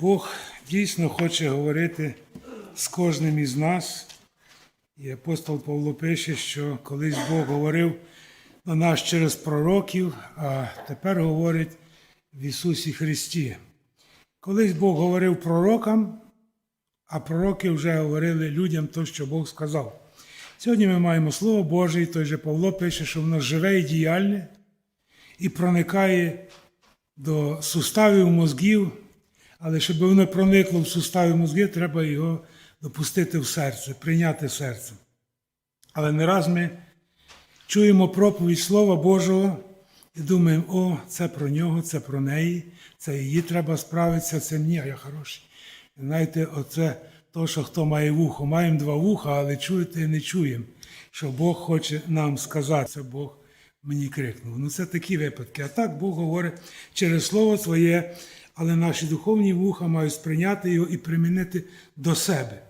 Бог дійсно хоче говорити з кожним із нас. І апостол Павло пише, що колись Бог говорив до нас через пророків, а тепер говорить в Ісусі Христі. Колись Бог говорив пророкам, а пророки вже говорили людям то, що Бог сказав. Сьогодні ми маємо Слово Боже, і той же Павло пише, що воно живе і діяльне і проникає до суставів мозгів, але щоб воно проникло в сустави мозги, треба його допустити в серце, прийняти серцем. Але не раз ми чуємо проповідь Слова Божого і думаємо, о, це про нього, це про неї, це її треба справитися, це мені, а я хороший. Знаєте, оце то, що хто має вухо. Маємо два вуха, але чуєте і не чуємо, що Бог хоче нам сказати, це Бог мені крикнув. Ну це такі випадки. А так Бог говорить через Слово Своє, але наші духовні вуха мають сприйняти його і примінити до себе.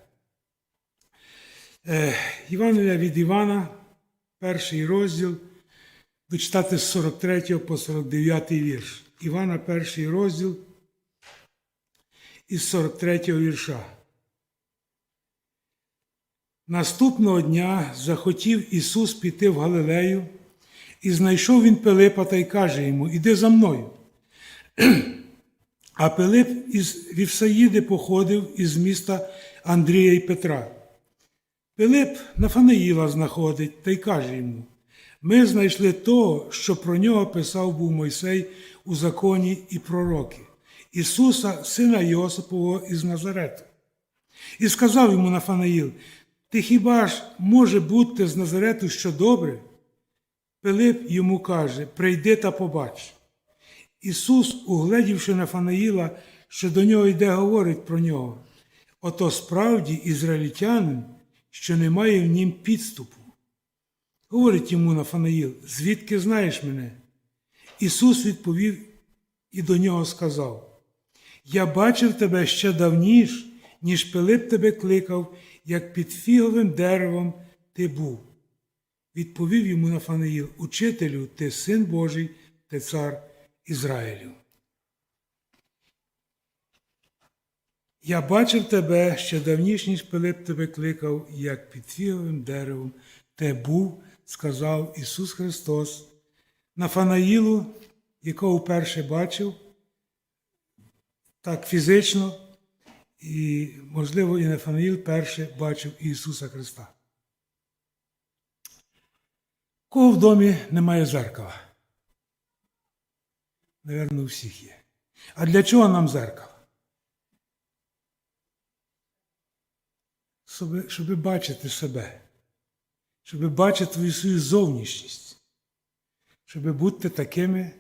Е, Євангелія від Івана, перший розділ, дочитати з 43 по 49 вірш. Івана, перший розділ із 43 вірша. Наступного дня захотів Ісус піти в Галилею, і знайшов він Пилипа та й каже йому: Іди за мною. А Пилип із Вівсаїди походив із міста Андрія і Петра. Пилип Нафанаїла знаходить та й каже йому: Ми знайшли того, що про нього писав був Мойсей у законі і пророки, Ісуса, сина Йосипового із Назарету. І сказав йому Нафанаїл: Ти хіба ж може бути з Назарету що добре? Пилип йому каже: Прийди та побач. Ісус, угледівши Нафанаїла, що до нього йде, говорить про нього. Ото справді ізраїльтянин, що немає в нім підступу. Говорить йому Нафанаїл, звідки знаєш мене? Ісус відповів і до нього сказав: Я бачив тебе ще давніш, ніж Пилип тебе кликав, як під фіговим деревом ти був. Відповів йому Нафанаїл, Учителю, ти син Божий, ти цар Ізраїлю. Я бачив тебе ще давніш, ніж Пилип тебе кликав, як під фіговим деревом те був, сказав Ісус Христос. Нафанаїлу, якого вперше бачив, так фізично, і, можливо, і Нафанаїл перше бачив Ісуса Христа. Кого в домі немає зеркала? Наверно, у всіх є. А для чого нам зеркало? Щоб, щоб бачити себе, щоб бачити свою зовнішність, щоб бути такими,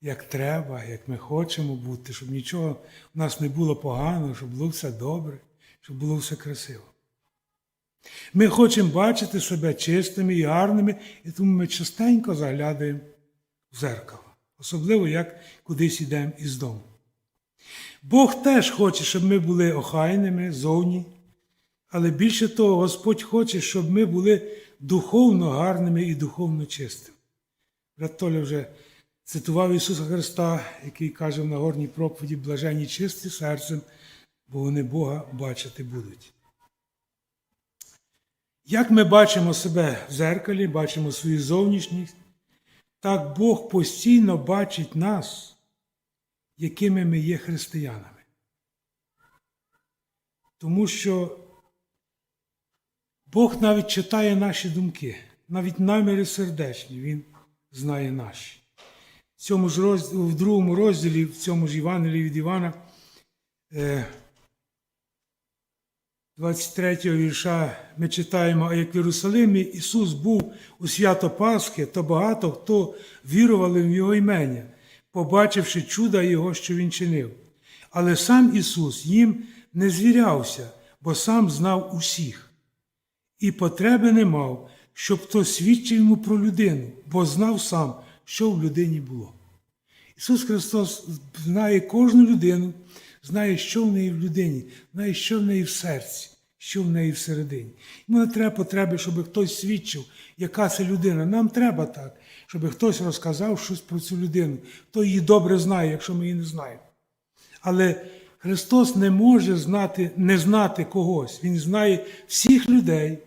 як треба, як ми хочемо бути, щоб нічого в нас не було поганого, щоб було все добре, щоб було все красиво. Ми хочемо бачити себе чистими і гарними, і тому ми частенько заглядаємо в зеркало, особливо як кудись йдемо із дому. Бог теж хоче, щоб ми були охайними зовні, але більше того, Господь хоче, щоб ми були духовно гарними і духовно чистими. Брат Толя вже цитував Ісуса Христа, який каже в Нагорній проповіді блаженні чисті серцем, бо вони Бога бачити будуть. Як ми бачимо себе в зеркалі, бачимо свою зовнішність, так Бог постійно бачить нас, якими ми є християнами. Тому що Бог навіть читає наші думки, навіть наміри сердечні, Він знає наші. В цьому ж розділі, в другому розділі, в цьому ж Євангелії від Івана, е, 23 вірша ми читаємо, а як в Єрусалимі Ісус був у свято Пасхи, то багато хто вірували в Його імення, побачивши чуда Його, що Він чинив. Але сам Ісус їм не звірявся, бо сам знав усіх. І потреби не мав, щоб хто свідчив йому про людину, бо знав сам, що в людині було. Ісус Христос знає кожну людину, знає, що в неї в людині, знає, що в неї в серці, що в неї всередині. Йому не треба потреби, щоб хтось свідчив, яка це людина. Нам треба так, щоб хтось розказав щось про цю людину. Хто її добре знає, якщо ми її не знаємо. Але Христос не може знати, не знати когось. Він знає всіх людей.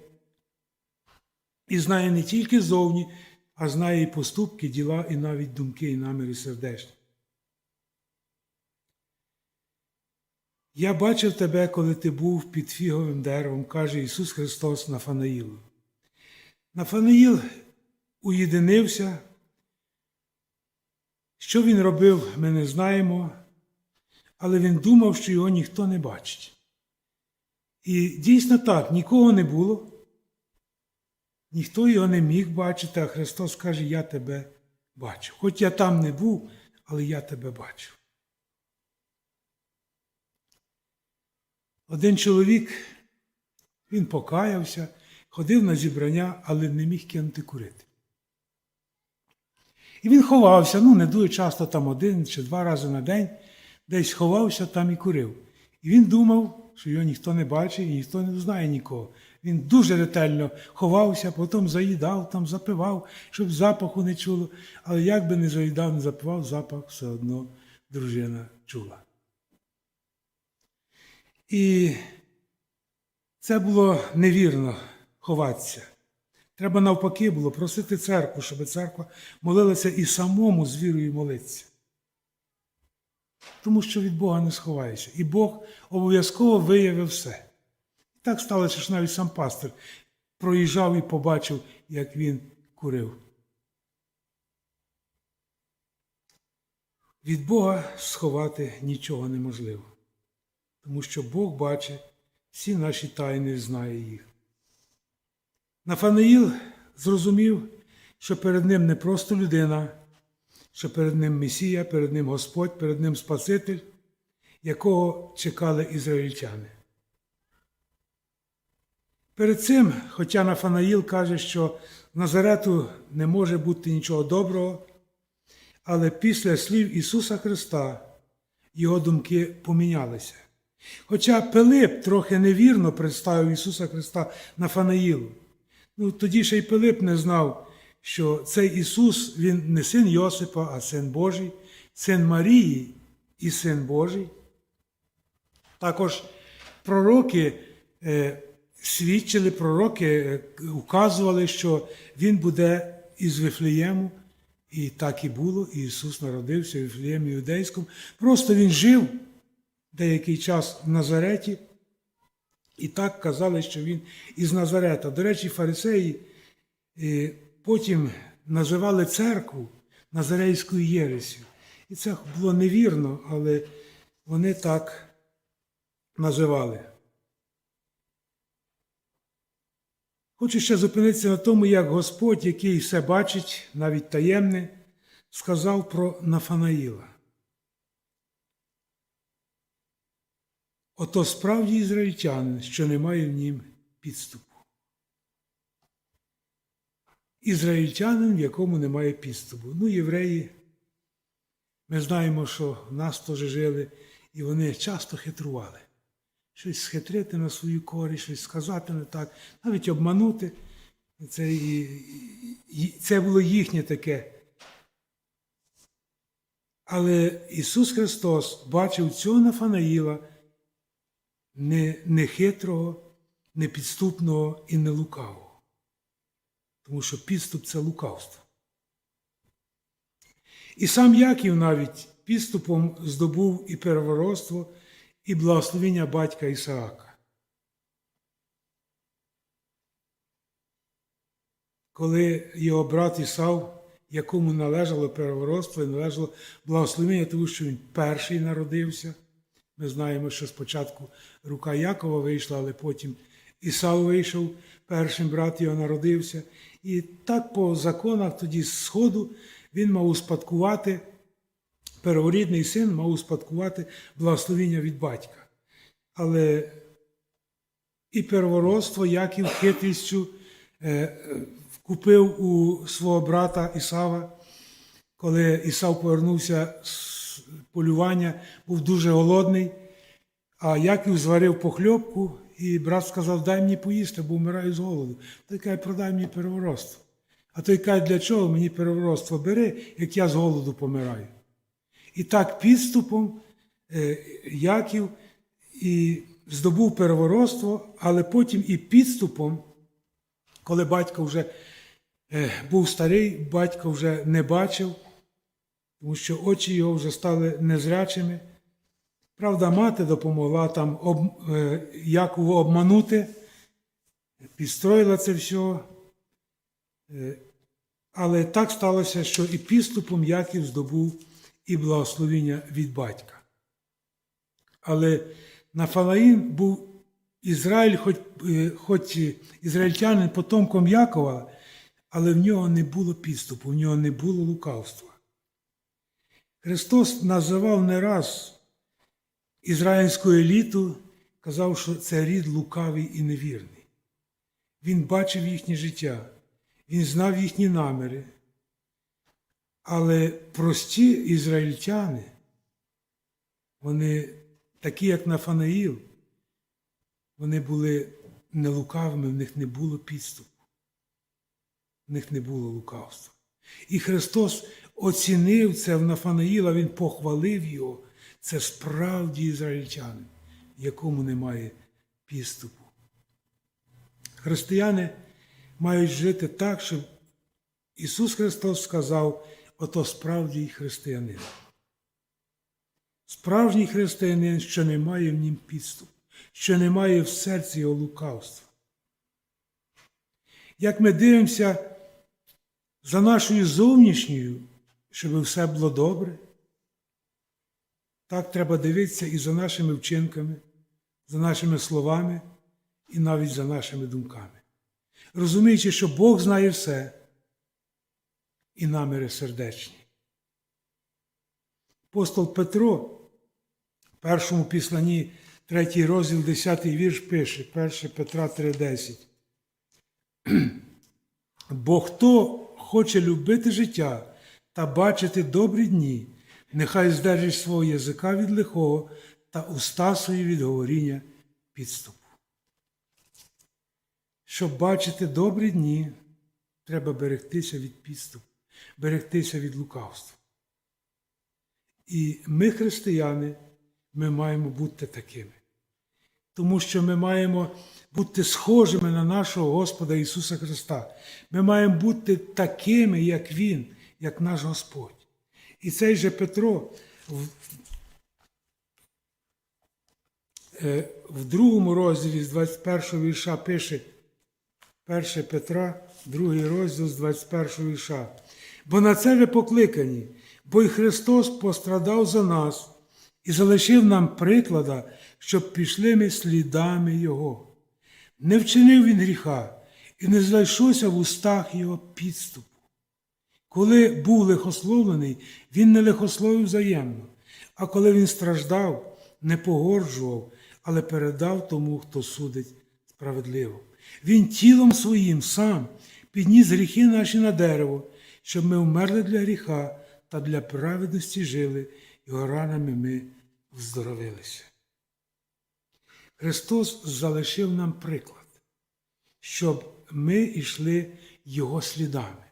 І знає не тільки зовні, а знає і поступки, діла, і навіть думки, і наміри сердечні. Я бачив тебе, коли ти був під фіговим деревом, каже Ісус Христос Нафанаїлу. Нафанаїл уєдинився. Що він робив, ми не знаємо, але він думав, що його ніхто не бачить. І дійсно так, нікого не було. Ніхто його не міг бачити, а Христос каже, я тебе бачу. Хоч я там не був, але я тебе бачу. Один чоловік, він покаявся, ходив на зібрання, але не міг кинути курити. І він ховався, ну не дуже часто там один чи два рази на день, десь ховався там і курив. І він думав, що його ніхто не бачить і ніхто не знає нікого. Він дуже ретельно ховався, потім заїдав, там запивав, щоб запаху не чуло. Але як би не заїдав, не запивав, запах все одно дружина чула. І це було невірно ховатися. Треба навпаки було просити церкву, щоб церква молилася і самому з вірою молитися. Тому що від Бога не сховаєшся. І Бог обов'язково виявив все. І так сталося, що навіть сам пастор проїжджав і побачив, як він курив. Від Бога сховати нічого неможливо, тому що Бог бачить всі наші тайни, знає їх. Нафанаїл зрозумів, що перед ним не просто людина, що перед ним Месія, перед ним Господь, перед ним Спаситель, якого чекали ізраїльтяни. Перед цим, хоча Нафанаїл каже, що Назарету не може бути нічого доброго, але після слів Ісуса Христа його думки помінялися. Хоча Пилип трохи невірно представив Ісуса Христа Нафанаїлу. Ну, тоді ще й Пилип не знав, що цей Ісус, Він не син Йосипа, а син Божий, син Марії і син Божий. Також пророки е, свідчили, пророки е, указували, що Він буде із Вифлеєму, і так і було. І Ісус народився в Вифлеємі Юдейському. Просто Він жив деякий час в Назареті. І так казали, що він із Назарета. До речі, фарисеї е, потім називали церкву Назарейською Єресю. І це було невірно, але вони так називали. Хочу ще зупинитися на тому, як Господь, який все бачить, навіть таємне, сказав про Нафанаїла. Ото справді ізраїльтянин, що немає в нім підступу. Ізраїльтянин, в якому немає підступу. Ну, євреї, ми знаємо, що в нас теж жили, і вони часто хитрували. Щось схитрити на свою користь, щось сказати не так, навіть обманути. Це, і, і, це було їхнє таке. Але Ісус Христос бачив цього Нафанаїла не, не хитрого, не підступного і не лукавого. Тому що підступ це лукавство. І сам Яків навіть підступом здобув і первородство, і благословення батька Ісаака. Коли його брат Ісав, якому належало первородство і належало благословення, тому що він перший народився. Ми знаємо, що спочатку рука Якова вийшла, але потім Ісав вийшов, першим брат його народився. І так по законах тоді з Сходу він мав успадкувати, перворідний син мав успадкувати благословіння від батька. Але і первородство Яків хитрістю е, вкупив у свого брата Ісава, коли Ісав повернувся з полювання, був дуже голодний, а Яків зварив похльопку, і брат сказав, дай мені поїсти, бо вмираю з голоду. Той каже, продай мені первородство. А той каже, для чого мені первородство бери, як я з голоду помираю. І так підступом е, Яків і здобув первородство, але потім і підступом, коли батько вже е, був старий, батько вже не бачив, тому що очі його вже стали незрячими. Правда, мати допомогла там об, е, Якову обманути, підстроїла це все. Е, Але так сталося, що і підступом Яків здобув і благословіння від батька. Але Нафалаїн був Ізраїль, хоч, е, хоч ізраїльтянин потомком Якова, але в нього не було підступу, в нього не було лукавства. Христос називав не раз ізраїльську еліту, казав, що це рід лукавий і невірний. Він бачив їхнє життя, він знав їхні наміри. Але прості ізраїльтяни, вони такі, як Нафанаїл, вони були нелукавими, в них не було підступу, в них не було лукавства. І Христос оцінив це в Нафанаїла, Він похвалив його. Це справді ізраїльтянин, якому немає підступу. Християни мають жити так, щоб Ісус Христос сказав, ото справді християнин. Справжній християнин, що не має в нім підступу, що не має в серці його лукавства. Як ми дивимося за нашою зовнішньою, щоб все було добре, так треба дивитися і за нашими вчинками, за нашими словами, і навіть за нашими думками. Розуміючи, що Бог знає все і наміри сердечні. Апостол Петро в першому післанні, третій розділ, 10 вірш пише, 1 Петра 3,10. Бо хто хоче любити життя та бачити добрі дні, нехай здержить свого язика від лихого та уста свої від говоріння підступу. Щоб бачити добрі дні, треба берегтися від підступу, берегтися від лукавства. І ми, християни, ми маємо бути такими. Тому що ми маємо бути схожими на нашого Господа Ісуса Христа. Ми маємо бути такими, як Він, як наш Господь. І цей же Петро в, е, в другому розділі з 21 вірша пише 1 Петра, другий розділ з 21 вірша. Бо на це ви покликані, бо й Христос пострадав за нас і залишив нам приклада, щоб пішли ми слідами Його. Не вчинив він гріха і не знайшовся в устах Його підступу. Коли був лихословлений, він не лихословив взаємно, а коли він страждав, не погорджував, але передав тому, хто судить справедливо. Він тілом своїм сам підніс гріхи наші на дерево, щоб ми вмерли для гріха та для праведності жили, його ранами ми вздоровилися. Христос залишив нам приклад, щоб ми йшли Його слідами.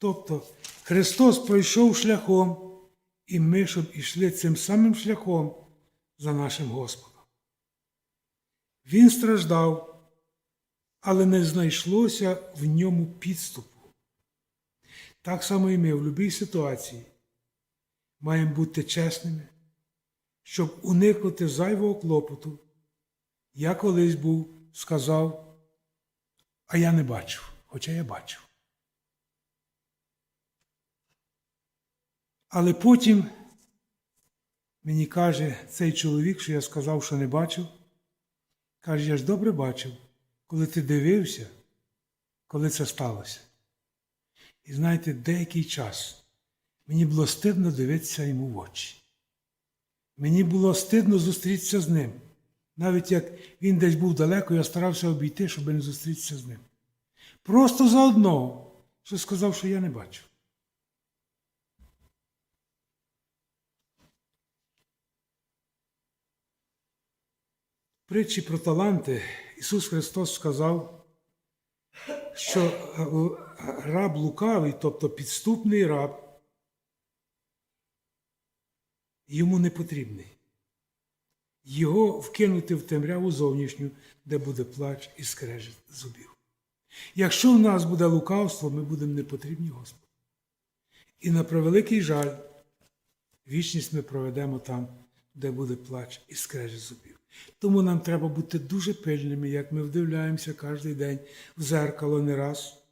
Тобто Христос пройшов шляхом, і ми, щоб ішли цим самим шляхом за нашим Господом. Він страждав, але не знайшлося в ньому підступу. Так само і ми в будь-якій ситуації маємо бути чесними, щоб уникнути зайвого клопоту. Я колись був, сказав, а я не бачив, хоча я бачив. Але потім мені каже цей чоловік, що я сказав, що не бачив, каже, я ж добре бачив, коли ти дивився, коли це сталося. І знаєте, деякий час мені було стидно дивитися йому в очі. Мені було стидно зустрітися з ним. Навіть як він десь був далеко, я старався обійти, щоб не зустрітися з ним. Просто за одного, що сказав, що я не бачив. Притчі про таланти Ісус Христос сказав, що раб лукавий, тобто підступний раб, йому не потрібний. його вкинути в темряву зовнішню, де буде плач і скрежет зубів. Якщо в нас буде лукавство, ми будемо непотрібні Господу. І на превеликий жаль, вічність ми проведемо там, де буде плач і скрежет зубів. Тому нам треба бути дуже пильними, як ми вдивляємося кожен день в зеркало не раз,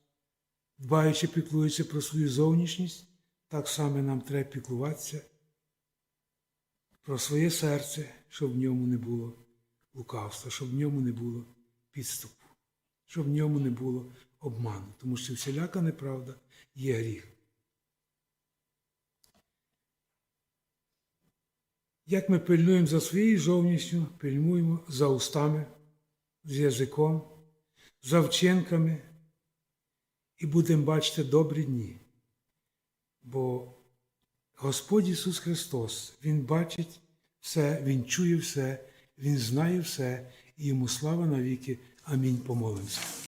дбаючи, піклуючи про свою зовнішність, так само нам треба піклуватися про своє серце, щоб в ньому не було лукавства, щоб в ньому не було підступу, щоб в ньому не було обману, тому що всіляка неправда є гріх. Як ми пильнуємо за своєю зовнішню, пильнуємо за устами, з язиком, за вчинками і будемо бачити добрі дні. Бо Господь Ісус Христос, Він бачить все, Він чує все, Він знає все, і йому слава навіки. Амінь. Помолимося.